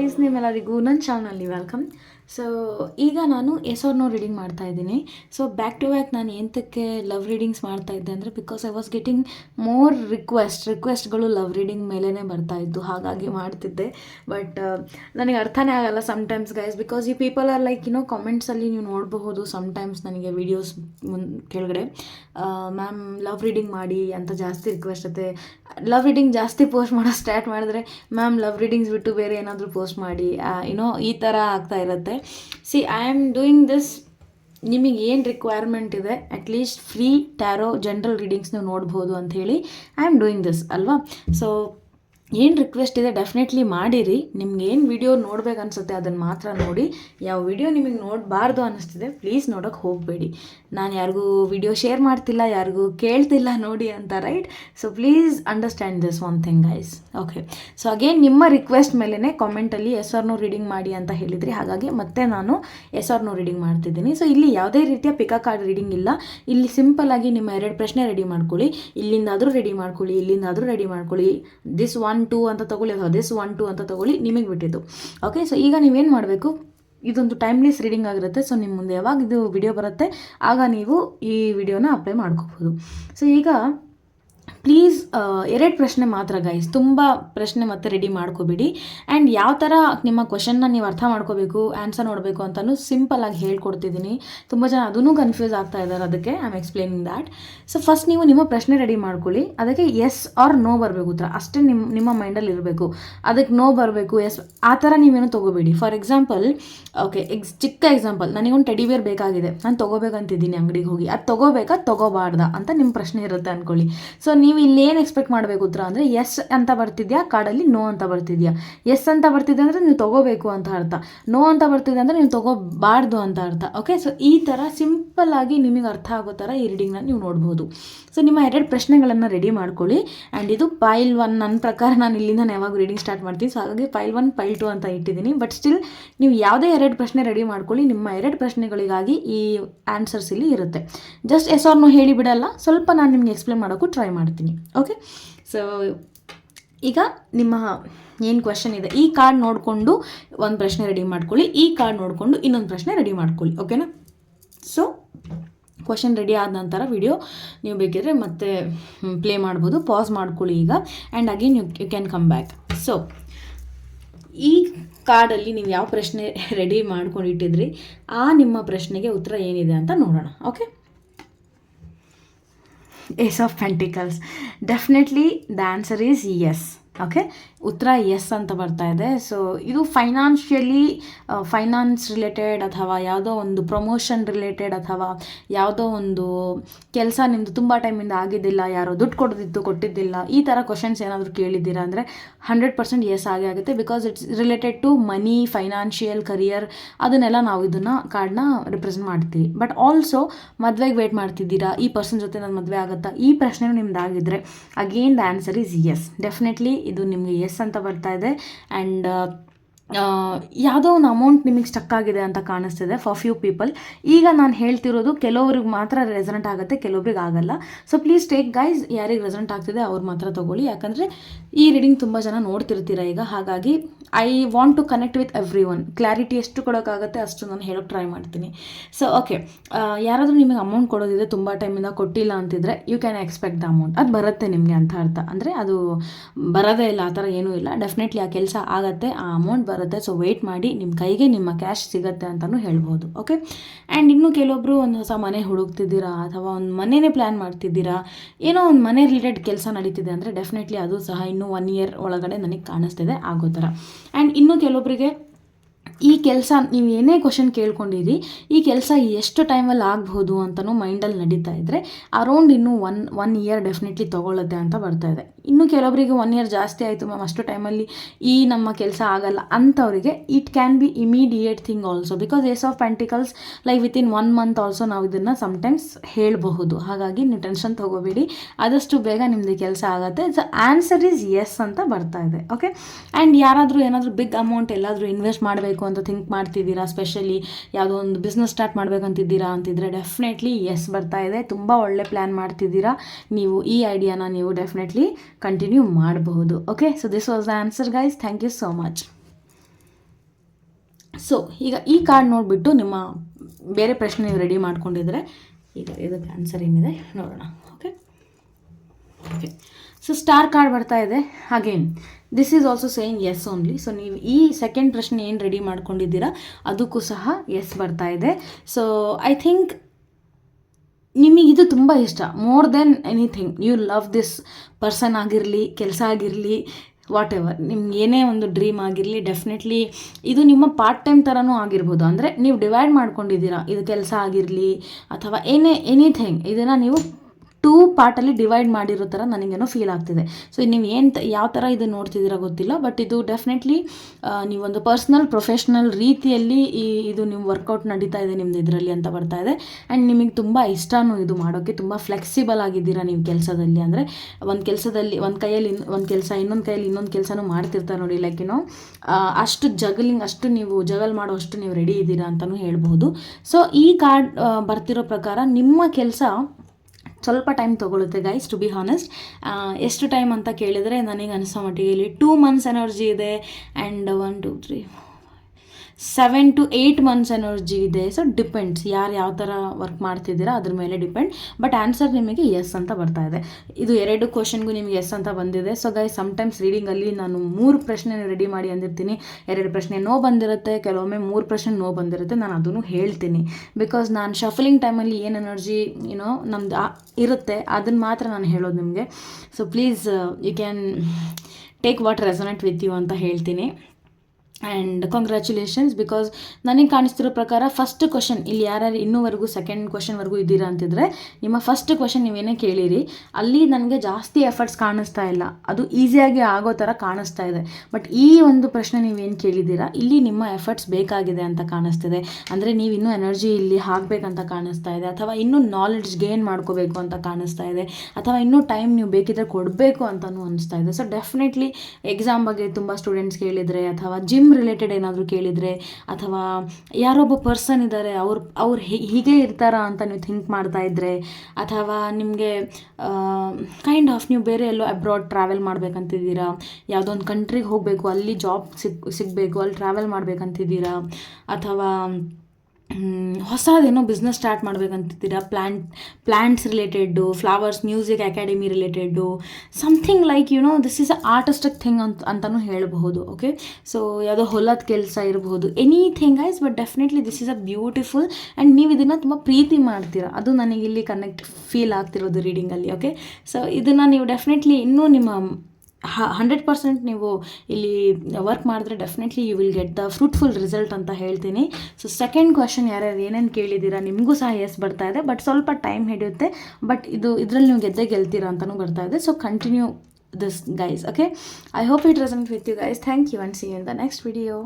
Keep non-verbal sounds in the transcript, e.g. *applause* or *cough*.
Guys ನಿಮ್ಮೆಲ್ಲರಿಗೂ ನನ್ನ ಚಾನಲ್ನಲ್ಲಿ ವೆಲ್ಕಮ್ ಸೊ ಈಗ ನಾನು ಎಸ್ ಆರ್ ನೋ ರೀಡಿಂಗ್ ಮಾಡ್ತಾ ಇದ್ದೀನಿ. ಸೊ ಬ್ಯಾಕ್ ಟು ಬ್ಯಾಕ್ ನಾನು ಎಂತಕ್ಕೆ ಲವ್ ರೀಡಿಂಗ್ಸ್ ಮಾಡ್ತಾ ಇದ್ದೆ ಅಂದರೆ because I was getting more request ರಿಕ್ವೆಸ್ಟ್ಗಳು love reading ಮೇಲೇ ಬರ್ತಾ ಇತ್ತು, ಹಾಗಾಗಿ ಮಾಡ್ತಿದ್ದೆ. ಬಟ್ ನನಗೆ ಅರ್ಥನೇ ಆಗಲ್ಲ ಸಮಟೈಮ್ಸ್ ಗೈಸ್ ಬಿಕಾಸ್ ಈ people are like you know ಕಾಮೆಂಟ್ಸಲ್ಲಿ ನೀವು ನೋಡಬಹುದು ಸಮ್ಟೈಮ್ಸ್ ನನಗೆ ವೀಡಿಯೋಸ್ ಮುನ್, ಕೆಳಗಡೆ. ಮ್ಯಾಮ್ ಲವ್ ರೀಡಿಂಗ್ ಮಾಡಿ ಅಂತ ಜಾಸ್ತಿ ರಿಕ್ವೆಸ್ಟ್ ಇದೆ ಲವ್ ರೀಡಿಂಗ್ ಜಾಸ್ತಿ ಪೋಸ್ಟ್ ಮಾಡೋ ಸ್ಟಾರ್ಟ್ ಮಾಡಿದ್ರೆ ಮ್ಯಾಮ್ ಲವ್ ರೀಡಿಂಗ್ಸ್ ಬಿಟ್ಟು ಬೇರೆ ಏನಾದರೂ ಪೋಸ್ಟ್ ಮಾಡಿ ಯುನೋ ಈ ಥರ ಆಗ್ತಾ ಇರುತ್ತೆ. See I am doing this ನಿಮಗೆ ಏನು ರಿಕ್ವೈರ್ಮೆಂಟ್ ಇದೆ at least free tarot general readings ನೀವು ನೋಡ್ಬೋದು ಅಂಥೇಳಿ ಐ ಆಮ್ ಡೂಯಿಂಗ್ ದಿಸ್ ಅಲ್ವಾ? ಸೊ ಏನು ರಿಕ್ವೆಸ್ಟ್ ಇದೆ ಡೆಫಿನೆಟ್ಲಿ ಮಾಡಿರಿ. ನಿಮ್ಗೆ ಏನು ವಿಡಿಯೋ ನೋಡ್ಬೇಕು ಅನಿಸುತ್ತೆ ಅದನ್ನು ಮಾತ್ರ ನೋಡಿ. ಯಾವ ವಿಡಿಯೋ ನಿಮಗೆ ನೋಡಬಾರ್ದು ಅನ್ನಿಸ್ತಿದೆ ಪ್ಲೀಸ್ ನೋಡೋಕೆ ಹೋಗಬೇಡಿ. ನಾನು ಯಾರಿಗೂ ವಿಡಿಯೋ ಶೇರ್ ಮಾಡ್ತಿಲ್ಲ, ಯಾರಿಗೂ ಕೇಳ್ತಿಲ್ಲ ನೋಡಿ ಅಂತ right so please understand this one thing guys okay so again ನಿಮ್ಮ ರಿಕ್ವೆಸ್ಟ್ ಮೇಲೇ ಕಾಮೆಂಟಲ್ಲಿ ಎಸ್ ಆರ್ನೂ ರೀಡಿಂಗ್ ಮಾಡಿ ಅಂತ ಹೇಳಿದ್ರಿ. ಹಾಗಾಗಿ ಮತ್ತೆ ನಾನು ಎಸ್ ಆರ್ನೂ ರೀಡಿಂಗ್ ಮಾಡ್ತಿದ್ದೀನಿ. ಸೊ ಇಲ್ಲಿ ಯಾವುದೇ ರೀತಿಯ ಪಿಕಾ ಕಾರ್ಡ್ ರೀಡಿಂಗ್ ಇಲ್ಲ. ಇಲ್ಲಿ ಸಿಂಪಲ್ ಆಗಿ ನಿಮ್ಮ ಎರಡು ಪ್ರಶ್ನೆ ರೆಡಿ ಮಾಡ್ಕೊಳ್ಳಿ. ಇಲ್ಲಿಂದಾದರೂ ರೆಡಿ ಮಾಡ್ಕೊಳ್ಳಿ, ಇಲ್ಲಿಂದಾದರೂ ರೆಡಿ ಮಾಡ್ಕೊಳ್ಳಿ. ದಿಸ್ ಒನ್ ಟೂ ಅಂತ ತಗೊಳ್ಳಿ ಅಥವಾ ದಿಸ್ ಒನ್ ಟೂ ಅಂತ ತಗೊಳ್ಳಿ ನಿಮಗೆ ಬಿಟ್ಟಿದ್ದು. ಓಕೆ ಸೊ ಈಗ ನೀವೇನು ಮಾಡಬೇಕು? ಇದೊಂದು ಟೈಮ್ಲೆಸ್ ರೀಡಿಂಗ್ ಆಗಿರುತ್ತೆ ಸೊ ನಿಮ್ಮ ಮುಂದೆ ಯಾವಾಗ ಇದು ವಿಡಿಯೋ ಬರುತ್ತೆ, ಆಗ ನೀವು ಈ ವಿಡಿಯೋನ ಅಪ್ಲೈ ಮಾಡ್ಕೋಬೋದು ಸೊ ಈಗ ಪ್ಲೀಸ್ ಎರಡು ಪ್ರಶ್ನೆ ಮಾತ್ರ ಗೈಸ್ ತುಂಬ ಪ್ರಶ್ನೆ ಮತ್ತೆ ರೆಡಿ ಮಾಡ್ಕೋಬೇಡಿ. ಆ್ಯಂಡ್ ಯಾವ ಥರ ನಿಮ್ಮ ಕ್ವಶನ್ನ ನೀವು ಅರ್ಥ ಮಾಡ್ಕೋಬೇಕು ಆನ್ಸರ್ ನೋಡಬೇಕು ಅಂತಲೂ ಸಿಂಪಲ್ ಆಗಿ ಹೇಳ್ಕೊಡ್ತಿದ್ದೀನಿ. ತುಂಬ ಜನ ಅದೂ ಕನ್ಫ್ಯೂಸ್ ಆಗ್ತಾ ಇದ್ದಾರೆ ಅದಕ್ಕೆ I am explaining that so first ನೀವು ನಿಮ್ಮ ಪ್ರಶ್ನೆ ರೆಡಿ ಮಾಡ್ಕೊಳ್ಳಿ. ಅದಕ್ಕೆ ಎಸ್ ಆರ್ ನೋ ಬರಬೇಕು ಉತ್ತರ. ಅಷ್ಟೇ ನಿಮ್ಮ ನಿಮ್ಮ ಮೈಂಡಲ್ಲಿ ಇರಬೇಕು. ಅದಕ್ಕೆ ನೋ ಬರಬೇಕು ಎಸ್ ಆ ಥರ ನೀವೇನು ತೊಗೋಬೇಡಿ. ಫಾರ್ ಎಕ್ಸಾಂಪಲ್ ಓಕೆ ಎಕ್ಸ್ ಚಿಕ್ಕ ಎಕ್ಸಾಂಪಲ್ ನನಗೊಂದು ಟೆಡಿ ಬೇರ್ ಬೇಕಾಗಿದೆ. ನಾನು ತೊಗೋಬೇಕಂತಿದ್ದೀನಿ ಅಂಗಡಿಗೆ ಹೋಗಿ. ಅದು ತೊಗೋಬೇಕಾ, ತೊಗೋಬಾರ್ದಾ ಅಂತ ನಿಮ್ಮ ಪ್ರಶ್ನೆ ಇರುತ್ತೆ ಅಂದ್ಕೊಳ್ಳಿ ಸೊ ನೀವು ಇಲ್ಲಿ ಇಲ್ಲೇನು ಎಕ್ಸ್ಪೆಕ್ಟ್ ಮಾಡಬೇಕು ಉತ್ತರ ಅಂದರೆ ಎಸ್ ಅಂತ ಬರ್ತಿದ್ಯಾ? ಕಾರ್ಡಲ್ಲಿ ನೋ ಅಂತ ಬರ್ತಿದ್ಯಾ? ಎಸ್ ಅಂತ ಬರ್ತಿದೆ ಅಂದರೆ ನೀವು ತೊಗೋಬೇಕು ಅಂತ ಅರ್ಥ. ನೋ ಅಂತ ಬರ್ತಿದೆ ಅಂದರೆ ನೀವು ತೊಗೋಬಾರ್ದು ಅಂತ ಅರ್ಥ. ಓಕೆ ಸೊ ಈ ಥರ ಸಿಂಪಲ್ ಆಗಿ ನಿಮಗೆ ಅರ್ಥ ಆಗೋ ಥರ ಈ ರೀಡಿಂಗ್ನ ನೀವು ನೋಡ್ಬೋದು. ಸೊ ನಿಮ್ಮ ಎರಡು ಪ್ರಶ್ನೆಗಳನ್ನು ರೆಡಿ ಮಾಡ್ಕೊಳ್ಳಿ. ಆ್ಯಂಡ್ ಇದು ಪೈಲ್ ಒನ್ ನನ್ನ ಪ್ರಕಾರ ನಾನು ಇಲ್ಲಿಂದ ಯಾವಾಗ ರೀಡಿಂಗ್ ಸ್ಟಾರ್ಟ್ ಮಾಡ್ತೀನಿ. ಸೊ ಹಾಗಾಗಿ ಪೈಲ್ ಒನ್ ಪೈಲ್ ಟು ಅಂತ ಇಟ್ಟಿದ್ದೀನಿ. ಬಟ್ ಸ್ಟಿಲ್ ನೀವು ಯಾವುದೇ ಎರಡು ಪ್ರಶ್ನೆ ರೆಡಿ ಮಾಡ್ಕೊಳ್ಳಿ. ನಿಮ್ಮ ಎರಡು ಪ್ರಶ್ನೆಗಳಿಗಾಗಿ ಈ ಆನ್ಸರ್ಸ್ ಇಲ್ಲಿ ಇರುತ್ತೆ. ಜಸ್ಟ್ ಎಸ್ ಆರ್ನು ಹೇಳಿ ಬಿಡಲ್ಲ ಸ್ವಲ್ಪ ನಾನು ನಿಮಗೆ ಎಕ್ಸ್ಪ್ಲೇನ್ ಮಾಡೋಕ್ಕೂ ಟ್ರೈ ಮಾಡ್ತೀನಿ. ಓಕೆ ಸೊ ಈಗ ನಿಮ್ಮ ಏನು ಕ್ವೆಶನ್ ಇದೆ? ಈ ಕಾರ್ಡ್ ನೋಡಿಕೊಂಡು ಒಂದು ಪ್ರಶ್ನೆ ರೆಡಿ ಮಾಡ್ಕೊಳ್ಳಿ. ಈ ಕಾರ್ಡ್ ನೋಡಿಕೊಂಡು ಇನ್ನೊಂದು ಪ್ರಶ್ನೆ ರೆಡಿ ಮಾಡ್ಕೊಳ್ಳಿ. ಓಕೆನಾ ಸೊ ಕ್ವಶನ್ ರೆಡಿ ಆದ ನಂತರ ವಿಡಿಯೋ ನೀವು ಬೇಕಿದ್ರೆ ಮತ್ತೆ ಪ್ಲೇ ಮಾಡ್ಬೋದು. ಪಾಸ್ ಮಾಡ್ಕೊಳ್ಳಿ ಈಗ. And again you you can come back so ಈ ಕಾರ್ಡಲ್ಲಿ ನೀವು ಯಾವ ಪ್ರಶ್ನೆ *laughs* ರೆಡಿ ಮಾಡ್ಕೊಂಡಿಟ್ಟಿದ್ರಿ? ಆ ನಿಮ್ಮ ಪ್ರಶ್ನೆಗೆ ಉತ್ತರ ಏನಿದೆ ಅಂತ ನೋಡೋಣ. Okay ace of pentacles. Definitely the answer is yes. Okay? ಉತ್ತರ ಎಸ್ ಅಂತ ಬರ್ತಾ ಇದೆ. ಸೊ ಇದು ಫೈನಾನ್ಷಿಯಲಿ ಫೈನಾನ್ಸ್ ರಿಲೇಟೆಡ್ ಅಥವಾ ಯಾವುದೋ ಒಂದು ಪ್ರಮೋಷನ್ ರಿಲೇಟೆಡ್ ಅಥವಾ ಯಾವುದೋ ಒಂದು ಕೆಲಸ ನಿಮ್ಮದು ತುಂಬ ಟೈಮಿಂದ ಆಗಿದ್ದಿಲ್ಲ, ಯಾರೋ ದುಡ್ಡು ಕೊಡೋದಿತ್ತು ಕೊಟ್ಟಿದ್ದಿಲ್ಲ, ಈ ಥರ ಕ್ವಶನ್ಸ್ ಏನಾದರೂ ಕೇಳಿದ್ದೀರಾ ಅಂದರೆ ಹಂಡ್ರೆಡ್ ಪರ್ಸೆಂಟ್ ಎಸ್ ಆಗೇ ಆಗುತ್ತೆ because it's related to money financial career ಅದನ್ನೆಲ್ಲ ನಾವು ಇದನ್ನು ಕಾರ್ಡ್ನ ರಿಪ್ರೆಸೆಂಟ್ ಮಾಡ್ತೀವಿ. ಬಟ್ ಆಲ್ಸೋ ಮದುವೆಗೆ ವೇಟ್ ಮಾಡ್ತಿದ್ದೀರಾ, ಈ ಪರ್ಸನ್ ಜೊತೆ ನನ್ನ ಮದುವೆ ಆಗುತ್ತಾ, ಈ ಪ್ರಶ್ನೆ ನಿಮ್ದು ಆಗಿದ್ರೆ again the answer is yes definitely ಇದು ನಿಮಗೆ ಎಸ್ ಅಂತ ಬರ್ತಾ ಇದೆ. ಆ್ಯಂಡ್ ಯಾವುದೋ ಒಂದು ಅಮೌಂಟ್ ನಿಮಗೆ ಸ್ಟಕ್ ಆಗಿದೆ ಅಂತ ಕಾಣಿಸ್ತಿದೆ ಫಾರ್ ಫ್ಯೂ ಪೀಪಲ್ ಈಗ ನಾನು ಹೇಳ್ತಿರೋದು ಕೆಲವ್ರಿಗೆ ಮಾತ್ರ ರೆಸನೆಂಟ್ ಆಗುತ್ತೆ ಕೆಲವೊಬ್ರಿಗೆ ಆಗಲ್ಲ. ಸೊ ಪ್ಲೀಸ್ ಟೇಕ್ ಗೈಸ್ ಯಾರಿಗೆ ರೆಸನೆಂಟ್ ಆಗ್ತಿದೆ ಅವ್ರು ಮಾತ್ರ ತೊಗೊಳ್ಳಿ. ಯಾಕಂದರೆ ಈ ರೀಡಿಂಗ್ ತುಂಬ ಜನ ನೋಡ್ತಿರ್ತೀರ ಈಗ. ಹಾಗಾಗಿ I want to connect with everyone clarity ಎಷ್ಟು ಕೊಡೋಕ್ಕಾಗುತ್ತೆ ಅಷ್ಟು ನಾನು ಹೇಳೋಕ್ಕೆ ಟ್ರೈ ಮಾಡ್ತೀನಿ. ಸೊ ಓಕೆ ಯಾರಾದರೂ ನಿಮಗೆ ಅಮೌಂಟ್ ಕೊಡೋದಿದೆ ತುಂಬ ಟೈಮಿಂದ ಕೊಟ್ಟಿಲ್ಲ ಅಂತಿದ್ರೆ you can expect the amount ಅದು ಬರುತ್ತೆ ನಿಮಗೆ ಅಂತ ಅರ್ಥ. ಅಂದರೆ ಅದು ಬರೋದೇ ಇಲ್ಲ, ಆ ಥರ ಏನೂ ಇಲ್ಲ. ಡೆಫಿನೆಟ್ಲಿ ಆ ಕೆಲಸ ಆಗುತ್ತೆ, ಆ ಅಮೌಂಟ್ ಬರುತ್ತೆ. ಸೊ ವೆಯ್ಟ್ ಮಾಡಿ ನಿಮ್ಮ ಕೈಗೆ ನಿಮ್ಮ ಕ್ಯಾಶ್ ಸಿಗುತ್ತೆ ಅಂತಲೂ ಹೇಳ್ಬೋದು. ಓಕೆ ಆ್ಯಂಡ್ ಇನ್ನೂ ಕೆಲವೊಬ್ಬರು ಒಂದು ಹೊಸ ಮನೆ ಹುಡುಕ್ತಿದ್ದೀರಾ ಅಥವಾ ಒಂದು ಮನೆಯೇ ಪ್ಲ್ಯಾನ್ ಮಾಡ್ತಿದ್ದೀರಾ, ಏನೋ ಒಂದು ಮನೆ ರಿಲೇಟೆಡ್ ಕೆಲಸ ನಡೀತಿದೆ ಅಂದರೆ ಡೆಫಿನೆಟ್ಲಿ ಅದು ಸಹ ಇನ್ನೂ ಒನ್ ಇಯರ್ ಒಳಗಡೆ ನನಗೆ ಕಾಣಿಸ್ತಿದೆ ಆಗೋ ಥರ. ಆ್ಯಂಡ್ ಇನ್ನೂ ಕೆಲವೊಬ್ಬರಿಗೆ ಈ ಕೆಲಸ ನೀವು ಏನೇ ಕ್ವಶನ್ ಕೇಳ್ಕೊಂಡಿರಿ, ಈ ಕೆಲಸ ಎಷ್ಟು ಟೈಮಲ್ಲಿ ಆಗ್ಬೋದು ಅಂತಲೂ ಮೈಂಡಲ್ಲಿ ನಡೀತಾ ಇದ್ದರೆ ಅರೌಂಡ್ ಇನ್ನೂ ಒನ್ ಒನ್ ಇಯರ್ ಡೆಫಿನೆಟ್ಲಿ ತೊಗೊಳುತ್ತೆ ಅಂತ ಬರ್ತಾ ಇದೆ. ಇನ್ನು ಕೆಲವರಿಗೆ ಒನ್ ಇಯರ್ ಜಾಸ್ತಿ ಆಯಿತು ಮ್ಯಾಮ್ ಅಷ್ಟು ಟೈಮಲ್ಲಿ ಈ ನಮ್ಮ ಕೆಲಸ ಆಗಲ್ಲ ಅಂಥವರಿಗೆ it can be immediate thing also because ace of pentacles like within one month also ನಾವು ಇದನ್ನು ಸಮ್ಟೈಮ್ಸ್ ಹೇಳಬಹುದು. ಹಾಗಾಗಿ ನೀವು ಟೆನ್ಷನ್ ತೊಗೋಬೇಡಿ, ಆದಷ್ಟು ಬೇಗ ನಿಮ್ಮದು ಕೆಲಸ ಆಗುತ್ತೆ. ಸೊ ಆನ್ಸರ್ ಈಸ್ ಎಸ್ ಅಂತ ಬರ್ತಾ ಇದೆ ಓಕೆ ಆ್ಯಂಡ್ ಯಾರಾದರೂ ಏನಾದರೂ ಬಿಗ್ ಅಮೌಂಟ್ ಎಲ್ಲಾದರೂ ಇನ್ವೆಸ್ಟ್ ಮಾಡಬೇಕು ಅಂತ ಥಿಂಕ್ ಮಾಡ್ತಿದ್ದೀರಾ ಸ್ಪೆಷಲಿ ಯಾವುದೋ ಒಂದು ಬಿಸ್ನೆಸ್ ಸ್ಟಾರ್ಟ್ ಮಾಡ್ಬೇಕಂತಿದ್ದೀರಾ ಅಂತಿದ್ರೆ ಡೆಫಿನೆಟ್ಲಿ ಎಸ್ ಬರ್ತಾ ಇದೆ. ತುಂಬ ಒಳ್ಳೆ ಪ್ಲ್ಯಾನ್ ಮಾಡ್ತಿದ್ದೀರಾ. ನೀವು ಈ ಐಡಿಯಾನ ನೀವು ಡೆಫಿನೆಟ್ಲಿ ಕಂಟಿನ್ಯೂ ಮಾಡಬಹುದು. Okay so this was the answer guys thank you so much so ಈಗ ಈ ಕಾರ್ಡ್ ನೋಡಿಬಿಟ್ಟು ನಿಮ್ಮ ಬೇರೆ ಪ್ರಶ್ನೆ ನೀವು ರೆಡಿ ಮಾಡ್ಕೊಂಡಿದ್ರೆ, ಈಗ ಇದಕ್ಕೆ ಆನ್ಸರ್ ಏನಿದೆ ನೋಡೋಣ. Okay okay so star card ಬರ್ತಾ ಇದೆ. Again this is also same yes only so ನೀವು ಈ ಸೆಕೆಂಡ್ ಪ್ರಶ್ನೆ ಏನು ರೆಡಿ ಮಾಡ್ಕೊಂಡಿದ್ದೀರಾ, ಅದಕ್ಕೂ ಸಹ ಎಸ್ ಬರ್ತಾ ಇದೆ. ಸೊ ಐ ಥಿಂಕ್ ನಿಮಗೆ ಇದು ತುಂಬ ಇಷ್ಟ. More than anything you love this person ಆಗಿರಲಿ, ಕೆಲಸ ಆಗಿರಲಿ ವಾಟ್ ಎವರ್ ನಿಮ್ಗೆ ಏನೇ ಒಂದು ಡ್ರೀಮ್ ಆಗಿರಲಿ ಡೆಫಿನೆಟ್ಲಿ ಇದು ನಿಮ್ಮ ಪಾರ್ಟ್ ಟೈಮ್ ಥರನೂ ಆಗಿರ್ಬೋದು. ಅಂದರೆ ನೀವು ಡಿವೈಡ್ ಮಾಡ್ಕೊಂಡಿದ್ದೀರಾ. ಇದು ಕೆಲಸ ಆಗಿರಲಿ ಅಥವಾ ಏನೇ ಎನಿಥಿಂಗ್ ಇದನ್ನು ನೀವು ಟೂ ಪಾರ್ಟಲ್ಲಿ ಡಿವೈಡ್ ಮಾಡಿರೋ ಥರ ನನಗೇನೋ ಫೀಲ್ ಆಗ್ತಿದೆ. ಸೊ ನೀವು ಏನು ಯಾವ ಥರ ಇದು ನೋಡ್ತಿದ್ದೀರಾ ಗೊತ್ತಿಲ್ಲ ಬಟ್ ಇದು ಡೆಫಿನೆಟ್ಲಿ ನೀವೊಂದು ಪರ್ಸ್ನಲ್ ಪ್ರೊಫೆಷ್ನಲ್ ರೀತಿಯಲ್ಲಿ ಈ, ಇದು ನಿಮ್ಮ ವರ್ಕೌಟ್ ನಡೀತಾ ಇದೆ ನಿಮ್ಮದು ಇದರಲ್ಲಿ ಅಂತ ಬರ್ತಾ ಇದೆ. ಆ್ಯಂಡ್ ನಿಮಗೆ ತುಂಬ ಇಷ್ಟನೂ ಇದು ಮಾಡೋಕ್ಕೆ ತುಂಬ ಫ್ಲೆಕ್ಸಿಬಲ್ ಆಗಿದ್ದೀರಾ ನೀವು ಕೆಲಸದಲ್ಲಿ ಅಂದರೆ, ಒಂದು ಕೆಲಸದಲ್ಲಿ, ಒಂದು ಕೈಯಲ್ಲಿ ಒಂದು ಕೆಲಸ, ಇನ್ನೊಂದು ಕೈಯಲ್ಲಿ ಇನ್ನೊಂದು ಕೆಲಸನೂ ಮಾಡ್ತಿರ್ತಾರೆ ನೋಡಿ ಲೈಕ್ ಏನೋ ಅಷ್ಟು ಜಗಲಿಂಗ್ ಅಷ್ಟು ನೀವು ಜಗಲ್ ಮಾಡೋ ಅಷ್ಟು ನೀವು ರೆಡಿ ಇದ್ದೀರಾ ಅಂತಲೂ ಹೇಳ್ಬೋದು ಸೊ ಈ ಕಾರ್ಡ್ ಬರ್ತಿರೋ ಪ್ರಕಾರ ನಿಮ್ಮ ಕೆಲಸ ಸ್ವಲ್ಪ ಟೈಮ್ ತೊಗೊಳುತ್ತೆ ಗೈಸ್ ಟು ಬಿ ಹಾನೆಸ್ಟ್ ಎಷ್ಟು ಟೈಮ್ ಅಂತ ಕೇಳಿದರೆ ನನಗೆ ಅನಿಸೋ ಮಟ್ಟಿಗೆ ಇಲ್ಲಿ ಟೂ ಮಂತ್ಸ್ ಎನರ್ಜಿ ಇದೆ and one two three seven to eight months energy ಇದೆ. ಸೊ ಡಿಪೆಂಡ್ಸ್ ಯಾರು ಯಾವ ಥರ ವರ್ಕ್ ಮಾಡ್ತಿದ್ದೀರಾ, ಅದ್ರ ಮೇಲೆ ಡಿಪೆಂಡ್ ಬಟ್ ಆನ್ಸರ್ ನಿಮಗೆ ಎಸ್ ಅಂತ ಬರ್ತಾ ಇದೆ. ಇದು ಎರಡು ಕ್ವಶನ್ಗೂ ನಿಮಗೆ ಎಸ್ ಅಂತ ಬಂದಿದೆ. ಸೊ ಗೈ ಸಮ್ಟೈಮ್ಸ್ ರೀಡಿಂಗಲ್ಲಿ ನಾನು ಮೂರು ಪ್ರಶ್ನೆ ರೆಡಿ ಮಾಡಿ ಅಂದಿರ್ತೀನಿ. ಎರಡು ಪ್ರಶ್ನೆ ನೋ ಬಂದಿರುತ್ತೆ, ಕೆಲವೊಮ್ಮೆ ಮೂರು ಪ್ರಶ್ನೆ ನೋ ಬಂದಿರುತ್ತೆ. ನಾನು ಅದನ್ನು ಹೇಳ್ತೀನಿ. ಬಿಕಾಸ್ ನಾನು ಶಫಲಿಂಗ್ ಟೈಮಲ್ಲಿ ಏನು ಎನರ್ಜಿ ಏನೋ ನಮ್ದು ಇರುತ್ತೆ ಅದನ್ನು ಮಾತ್ರ ನಾನು ಹೇಳೋದು ನಿಮಗೆ. So please you can take what resonate with you ಅಂತ ಹೇಳ್ತೀನಿ. ಆ್ಯಂಡ್ ಕಂಗ್ರ್ಯಾಚುಲೇಷನ್ಸ್ ಬಿಕಾಸ್ ನನಗೆ ಕಾಣಿಸ್ತಿರೋ ಪ್ರಕಾರ ಫಸ್ಟ್ ಕ್ವಶನ್ ಇಲ್ಲಿ ಯಾರ್ಯಾರು ಇನ್ನೂವರೆಗೂ ಸೆಕೆಂಡ್ ಕ್ವಶನ್ವರೆಗೂ ಇದ್ದೀರಾ ಅಂತಿದ್ರೆ, ನಿಮ್ಮ ಫಸ್ಟ್ ಕ್ವಶನ್ ನೀವೇನೇ ಕೇಳಿರಿ, ಅಲ್ಲಿ ನನಗೆ ಜಾಸ್ತಿ ಎಫರ್ಟ್ಸ್ ಕಾಣಿಸ್ತಾ ಇಲ್ಲ. ಅದು ಈಸಿಯಾಗಿ ಆಗೋ ಥರ ಕಾಣಿಸ್ತಾ ಇದೆ. ಬಟ್ ಈ ಒಂದು ಪ್ರಶ್ನೆ ನೀವೇನು ಕೇಳಿದ್ದೀರಾ, ಇಲ್ಲಿ ನಿಮ್ಮ ಎಫರ್ಟ್ಸ್ ಬೇಕಾಗಿದೆ ಅಂತ ಕಾಣಿಸ್ತಿದೆ. ಅಂದರೆ ನೀವು ಇನ್ನೂ ಎನರ್ಜಿ ಇಲ್ಲಿ ಹಾಕಬೇಕಂತ ಕಾಣಿಸ್ತಾ ಇದೆ, ಅಥವಾ ಇನ್ನೂ ನಾಲೆಡ್ಜ್ ಗೇನ್ ಮಾಡ್ಕೋಬೇಕು ಅಂತ ಕಾಣಿಸ್ತಾ ಇದೆ, ಅಥವಾ ಇನ್ನೂ ಟೈಮ್ ನೀವು ಬೇಕಿದ್ರೆ ಕೊಡಬೇಕು ಅಂತಲೂ ಅನಿಸ್ತಾ ಇದೆ. ಸೊ ಡೆಫಿನೆಟ್ಲಿ ಎಕ್ಸಾಮ್ ಬಗ್ಗೆ ತುಂಬ ಸ್ಟೂಡೆಂಟ್ಸ್ ಕೇಳಿದರೆ, ಅಥವಾ ಜಿಮ್ ರಿಲೇಟೆಡ್ ಏನಾದರೂ ಕೇಳಿದರೆ, ಅಥವಾ ಯಾರೊಬ್ಬ ಪರ್ಸನ್ ಇದ್ದಾರೆ ಅವ್ರು ಅವ್ರು ಹೀಗೆ ಇರ್ತಾರಾ ಅಂತ ನೀವು ಥಿಂಕ್ ಮಾಡ್ತಾ ಇದ್ದರೆ ಅಥವಾ ನಿಮಗೆ ಕೈಂಡ್ ಆಫ್ ನೀವು ಬೇರೆ ಎಲ್ಲೋ ಅಬ್ರಾಡ್ ಟ್ರಾವೆಲ್ ಮಾಡ್ಬೇಕಂತಿದ್ದೀರಾ ಯಾವುದೋ ಒಂದು ಕಂಟ್ರಿಗೆ ಹೋಗಬೇಕು, ಅಲ್ಲಿ ಜಾಬ್ ಸಿಕ್, ಸಿಗಬೇಕು, ಅಲ್ಲಿ ಟ್ರಾವೆಲ್ ಮಾಡ್ಬೇಕಂತಿದ್ದೀರಾ, ಅಥವಾ ಹೊಸದೇನೋ business start ಮಾಡ್ಬೇಕಂತಿದ್ದೀರಾ? Plant plants related flowers music academy related something like you know this is a artistic thing ಅಂತ ಅಂತಲೂ ಹೇಳಬಹುದು ಓಕೆ ಸೊ ಯಾವುದೋ ಹೊಲದ ಕೆಲಸ ಇರಬಹುದು anything is but definitely this is a beautiful and ನೀವು ಇದನ್ನು ತುಂಬ ಪ್ರೀತಿ ಮಾಡ್ತೀರಾ. ಅದು ನನಗೆ ಇಲ್ಲಿ ಕನೆಕ್ಟ್ ಫೀಲ್ ಆಗ್ತಿರೋದು ರೀಡಿಂಗಲ್ಲಿ ಓಕೆ ಸೊ ಇದನ್ನು ನೀವು ಡೆಫಿನೆಟ್ಲಿ ಇನ್ನೂ ನಿಮ್ಮ ಹಂಡ್ರೆಡ್ ಪರ್ಸೆಂಟ್ ನೀವು ಇಲ್ಲಿ ವರ್ಕ್ ಮಾಡಿದ್ರೆ definitely you will get the fruitful result ಅಂತ ಹೇಳ್ತೀನಿ. ಸೊ ಸೆಕೆಂಡ್ ಕ್ವಶನ್ ಯಾರ್ಯಾರು ಏನೇನು ಕೇಳಿದ್ದೀರಾ ನಿಮಗೂ ಸಹ ಎಸ್ ಬರ್ತಾ ಇದೆ ಬಟ್ ಸ್ವಲ್ಪ ಟೈಮ್ ಹಿಡಿಯುತ್ತೆ. ಬಟ್ ಇದು, ಇದರಲ್ಲಿ ನೀವು ಗೆದ್ದೇ ಗೆಲ್ತೀರಾ ಅಂತಲೂ ಬರ್ತಾ ಇದೆ. So continue this guys okay I hope it resonate with you guys thank you and see in the next video